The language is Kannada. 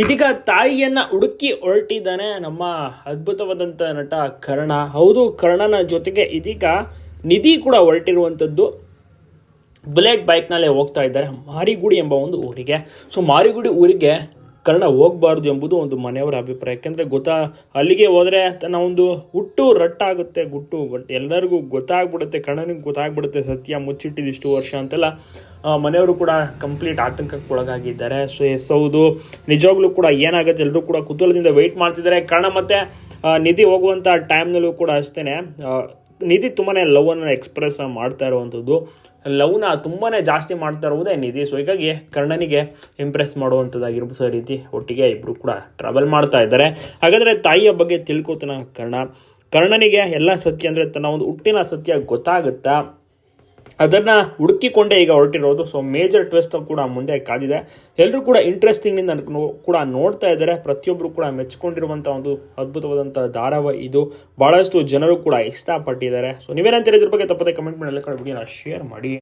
ಇದೀಗ ತಾಯಿಯನ್ನ ಹುಡುಕಿ ಹೊರಟಿದ್ದಾನೆ ನಮ್ಮ ಅದ್ಭುತವಾದಂಥ ನಟ ಕರ್ಣ. ಹೌದು, ಕರ್ಣನ ಜೊತೆಗೆ ಇದೀಗ ನಿಧಿ ಕೂಡ ಹೊರಟಿರುವಂಥದ್ದು ಬುಲೆಟ್ ಬೈಕ್ನಲ್ಲೇ ಹೋಗ್ತಾ ಇದ್ದಾರೆ ಮಾರಿಗುಡಿ ಎಂಬ ಒಂದು ಊರಿಗೆ. ಸೊ ಮಾರಿಗುಡಿ ಊರಿಗೆ ಕರ್ಣ ಹೋಗಬಾರ್ದು ಎಂಬುದು ಒಂದು ಮನೆಯವರ ಅಭಿಪ್ರಾಯ. ಯಾಕೆಂದರೆ ಗೊತ್ತಾ, ಅಲ್ಲಿಗೆ ಹೋದರೆ ತನ್ನ ಒಂದು ಹುಟ್ಟು ರಟ್ಟಾಗುತ್ತೆ ಗುಟ್ಟು ಬಟ್ ಎಲ್ಲರಿಗೂ ಗೊತ್ತಾಗ್ಬಿಡುತ್ತೆ ಕಣ್ಣನಿಗೆ ಗೊತ್ತಾಗ್ಬಿಡುತ್ತೆ ಸತ್ಯ, ಮುಚ್ಚಿಟ್ಟಿದ್ದು ಇಷ್ಟು ವರ್ಷ ಅಂತೆಲ್ಲ. ಮನೆಯವರು ಕೂಡ ಕಂಪ್ಲೀಟ್ ಆತಂಕಕ್ಕೆ ಒಳಗಾಗಿದ್ದಾರೆ. ಸೊ ಎಸ್ ಹೌದು. ನಿಜವಾಗ್ಲೂ ಕೂಡ ಏನಾಗುತ್ತೆ ಎಲ್ಲರೂ ಕೂಡ ಕುತೂಹಲದಿಂದ ವೆಯ್ಟ್ ಮಾಡ್ತಿದ್ದಾರೆ. ಕಾರಣ ಮತ್ತೆ ನಿಧಿ ಹೋಗುವಂಥ ಟೈಮ್ನಲ್ಲೂ ಕೂಡ ಅಷ್ಟೇ ನಿಧಿ ತುಂಬಾ ಲವನ್ನು ಎಕ್ಸ್ಪ್ರೆಸ್ ಮಾಡ್ತಾ ಇರುವಂಥದ್ದು ಲವ್ನ ತುಂಬಾ ಜಾಸ್ತಿ ಮಾಡ್ತಾ ಇರುವುದೇ ನಿಧಿ. ಸೊ ಹೀಗಾಗಿ ಕರ್ಣನಿಗೆ ಇಂಪ್ರೆಸ್ ಮಾಡುವಂಥದ್ದಾಗಿರ್ಬೋದು ರೀತಿ ಒಟ್ಟಿಗೆ ಇಬ್ಬರು ಕೂಡ ಟ್ರಾವೆಲ್ ಮಾಡ್ತಾ ಇದ್ದಾರೆ. ಹಾಗಾದರೆ ತಾಯಿಯ ಬಗ್ಗೆ ತಿಳ್ಕೊತಾನ ಕರ್ಣ. ಕರ್ಣನಿಗೆ ಎಲ್ಲ ಸತ್ಯ ಅಂದರೆ ತನ್ನ ಒಂದು ಹುಟ್ಟಿನ ಸತ್ಯ ಗೊತ್ತಾಗುತ್ತಾ? ಅದನ್ನು ಹುಡುಕಿಕೊಂಡೇ ಈಗ ಹೊರಟಿರೋದು. ಸೊ ಮೇಜರ್ ಟ್ವಿಸ್ಟ್ ಕೂಡ ಮುಂದೆ ಕಾದಿದೆ. ಎಲ್ಲರೂ ಕೂಡ ಇಂಟ್ರೆಸ್ಟಿಂಗ್ನಿಂದ ಕೂಡ ನೋಡ್ತಾ ಇದ್ದಾರೆ. ಪ್ರತಿಯೊಬ್ಬರು ಕೂಡ ಮೆಚ್ಕೊಂಡಿರುವಂಥ ಒಂದು ಅದ್ಭುತವಾದಂಥ ಧಾರಾವಾಹಿ ಇದು. ಭಾಳಷ್ಟು ಜನರು ಕೂಡ ಇಷ್ಟಪಟ್ಟಿದ್ದಾರೆ. ಸೊ ನೀವೇನಂತೀರಿ ಇದ್ರ ಬಗ್ಗೆ ತಪ್ಪದೆ ಕಮೆಂಟ್ ಮಾಡಿ ವಿಡಿಯೋನ ಶೇರ್ ಮಾಡಿ.